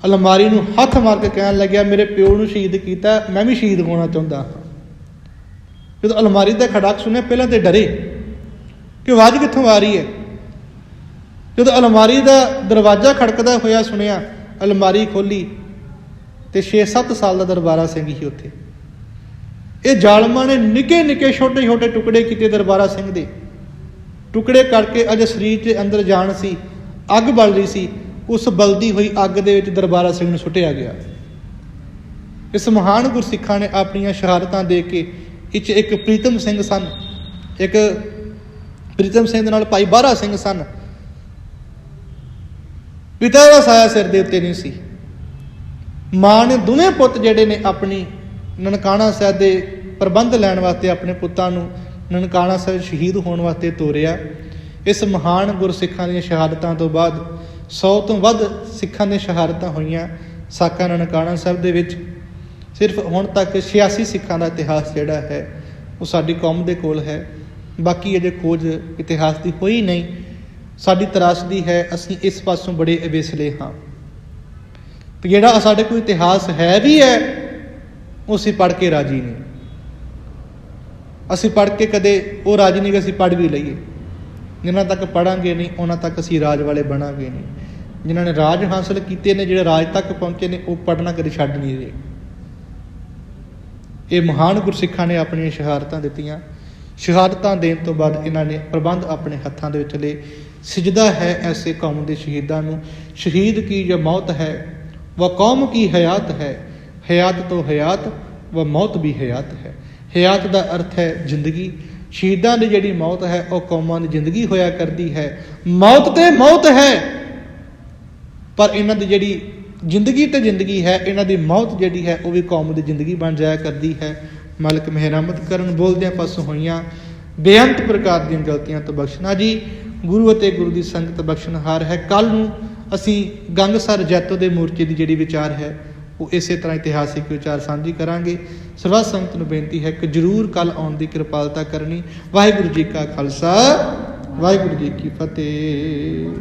ਅਲਮਾਰੀ ਨੂੰ ਹੱਥ ਮਾਰ ਕੇ ਕਹਿਣ ਲੱਗਿਆ, ਮੇਰੇ ਪਿਓ ਨੂੰ ਸ਼ਹੀਦ ਕੀਤਾ, ਮੈਂ ਵੀ ਸ਼ਹੀਦ ਹੋਣਾ ਚਾਹੁੰਦਾ ਹਾਂ। ਜਦੋਂ ਅਲਮਾਰੀ ਦਾ ਖੜਾਕ ਸੁਣਿਆ, ਪਹਿਲਾਂ ਤੇ ਡਰੇ ਕਿ ਆਵਾਜ਼ ਕਿੱਥੋਂ ਆ ਰਹੀ ਹੈ? ਜਦੋਂ ਅਲਮਾਰੀ ਦਾ ਦਰਵਾਜ਼ਾ ਖੜਕਦਾ ਹੋਇਆ ਸੁਣਿਆ, ਅਲਮਾਰੀ ਖੋਲੀ ਤੇ 6-7 ਸਾਲ ਦਾ ਦਰਬਾਰਾ ਸਿੰਘ ਹੀ ਉੱਥੇ। ਇਹ ਜ਼ਾਲਮਾਂ ਨੇ ਨਿੱਕੇ ਨਿੱਕੇ ਛੋਟੇ ਛੋਟੇ ਟੁਕੜੇ ਕੀਤੇ ਦਰਬਾਰਾ ਸਿੰਘ ਦੇ। ਟੁਕੜੇ ਕਰਕੇ ਅਜੇ ਸਰੀਰ ਦੇ ਅੰਦਰ ਜਾਣ ਸੀ, ਅੱਗ ਬਲ ਰਹੀ ਸੀ, ਉਸ ਬਲਦੀ ਹੋਈ ਅੱਗ ਦੇ ਵਿੱਚ ਦਰਬਾਰਾ ਸਿੰਘ ਨੂੰ ਸੁੱਟਿਆ ਗਿਆ। ਇਸ ਮਹਾਨ ਗੁਰਸਿੱਖਾਂ ਨੇ ਆਪਣੀਆਂ ਸ਼ਹਾਦਤਾਂ ਦੇ ਕੇ ਇੱਚ ਇੱਕ ਪ੍ਰੀਤਮ ਸਿੰਘ ਸਨ, ਇੱਕ ਪ੍ਰੀਤਮ ਸਿੰਘ ਦੇ ਨਾਲ ਭਾਈ ਬਾਰਾ ਸਿੰਘ ਸਨ। ਪਿਤਾ ਦਾ ਸਾਇਆ ਸਿਰ ਦੇ ਉੱਤੇ ਨਹੀਂ ਸੀ। ਮਾਂ ਨੇ ਦੋਵੇਂ ਪੁੱਤ ਜਿਹੜੇ ਨੇ ਆਪਣੀ ਨਨਕਾਣਾ ਸਾਹਿਬ ਦੇ ਪ੍ਰਬੰਧ ਲੈਣ ਵਾਸਤੇ ਆਪਣੇ ਪੁੱਤਾਂ ਨੂੰ ਨਨਕਾਣਾ ਸਾਹਿਬ ਸ਼ਹੀਦ ਹੋਣ ਵਾਸਤੇ ਤੋਰਿਆ। ਇਸ ਮਹਾਨ ਗੁਰਸਿੱਖਾਂ ਦੀਆਂ ਸ਼ਹਾਦਤਾਂ ਤੋਂ ਬਾਅਦ 100 ਤੋਂ ਵੱਧ ਸਿੱਖਾਂ ਦੀਆਂ ਸ਼ਹਾਦਤਾਂ ਹੋਈਆਂ ਸਾਕਾ ਨਨਕਾਣਾ ਸਾਹਿਬ ਦੇ ਵਿੱਚ। ਸਿਰਫ ਹੁਣ ਤੱਕ 86 ਸਿੱਖਾਂ ਦਾ ਇਤਿਹਾਸ ਜਿਹੜਾ ਹੈ, ਉਹ ਸਾਡੀ ਕੌਮ ਦੇ ਕੋਲ ਹੈ। ਬਾਕੀ ਅਜੇ ਖੋਜ ਇਤਿਹਾਸ ਦੀ ਹੋਈ ਨਹੀਂ। ਸਾਡੀ ਤਰਾਸਦੀ ਹੈ, ਅਸੀਂ ਇਸ ਪਾਸੋਂ ਬੜੇ ਅਵੇਸਲੇ ਹਾਂ। ਤੇ ਜਿਹੜਾ ਸਾਡੇ ਕੋਲ ਇਤਿਹਾਸ ਹੈ ਵੀ ਹੈ, ਉਹ ਅਸੀਂ ਪੜ੍ਹ ਕੇ ਰਾਜੀ ਨਹੀਂ। ਅਸੀਂ ਪੜ੍ਹ ਕੇ ਕਦੇ ਉਹ ਰਾਜ ਨਹੀਂ ਕਿ ਅਸੀਂ ਪੜ੍ਹ ਵੀ ਲਈਏ। ਜਿਨ੍ਹਾਂ ਤੱਕ ਪੜਾਂਗੇ ਨਹੀਂ, ਉਹਨਾਂ ਤੱਕ ਅਸੀਂ ਰਾਜ ਵਾਲੇ ਬਣਾਂਗੇ ਨਹੀਂ। ਜਿਨ੍ਹਾਂ ਨੇ ਰਾਜ ਹਾਸਲ ਕੀਤੇ ਨੇ, ਜਿਹੜੇ ਰਾਜ ਤੱਕ ਪਹੁੰਚੇ ਨੇ, ਉਹ ਪੜ੍ਹਨਾ ਕਦੇ ਛੱਡ ਨਹੀਂ ਰਹੇ। ਇਹ ਮਹਾਨ ਗੁਰਸਿੱਖਾਂ ਨੇ ਆਪਣੀਆਂ ਸ਼ਹਾਦਤਾਂ ਦਿੱਤੀਆਂ। ਸ਼ਹਾਦਤਾਂ ਦੇਣ ਤੋਂ ਬਾਅਦ ਇਹਨਾਂ ਨੇ ਪ੍ਰਬੰਧ ਆਪਣੇ ਹੱਥਾਂ ਦੇ ਵਿੱਚ ਲਏ। ਸਜਦਾ ਹੈ ਐਸੇ ਕੌਮ ਦੇ ਸ਼ਹੀਦਾਂ ਨੂੰ, ਸ਼ਹੀਦ ਕੀ ਜੋ ਮੌਤ ਹੈ, ਵਹ ਕੌਮ ਕੀ ਹਯਾਤ ਹੈ? ਹਯਾਤ ਤੋਂ ਹਯਾਤ, ਵਹ ਮੌਤ ਵੀ ਹਯਾਤ ਹੈ। ਹਯਾਤ ਦਾ ਅਰਥ ਹੈ ਜ਼ਿੰਦਗੀ। ਸ਼ਹੀਦਾਂ ਦੀ ਜਿਹੜੀ ਮੌਤ ਹੈ, ਉਹ ਕੌਮਾਂ ਦੀ ਜ਼ਿੰਦਗੀ ਹੋਇਆ ਕਰਦੀ ਹੈ। ਮੌਤ ਤੇ ਮੌਤ ਹੈ, ਪਰ ਇਹਨਾਂ ਦੀ ਜਿਹੜੀ ਜ਼ਿੰਦਗੀ ਤੇ ਜ਼ਿੰਦਗੀ ਹੈ, ਇਹਨਾਂ ਦੀ ਮੌਤ ਜਿਹੜੀ ਹੈ, ਉਹ ਵੀ ਕੌਮ ਦੀ ਜ਼ਿੰਦਗੀ ਬਣ ਜਾਇਆ ਕਰਦੀ ਹੈ। ਮਾਲਕ ਮਿਹਰਮਤ ਕਰਨ ਬੋਲਦਿਆਂ ਪਾਸੋਂ ਹੋਈਆਂ ਬੇਅੰਤ ਪ੍ਰਕਾਰ ਦੀਆਂ ਗਲਤੀਆਂ ਤੋਂ ਬਖਸ਼ਣਾ। ਜੀ, ਗੁਰੂ ਅਤੇ ਗੁਰੂ ਦੀ ਸੰਗਤ ਬਖਸ਼ਣਹਾਰ ਹੈ। ਕੱਲ ਨੂੰ ਅਸੀਂ ਗੰਗਸਰ ਜੈਤੋ ਦੇ ਮੋਰਚੇ ਦੀ ਜਿਹੜੀ ਵਿਚਾਰ ਹੈ ਉਹ ਇਸੇ ਤਰ੍ਹਾਂ ਇਤਿਹਾਸਿਕ ਵਿਚਾਰ ਸਾਂਝੀ ਕਰਾਂਗੇ। ਸਰਬੱਤ ਸੰਗਤ ਨੂੰ ਬੇਨਤੀ ਹੈ ਕਿ ਜਰੂਰ ਕੱਲ ਆਉਣ ਦੀ ਕਿਰਪਾਲਤਾ ਕਰਨੀ। ਵਾਹਿਗੁਰੂ ਜੀ ਕਾ ਖਾਲਸਾ, ਵਾਹਿਗੁਰੂ ਜੀ ਕੀ ਫਤਿਹ।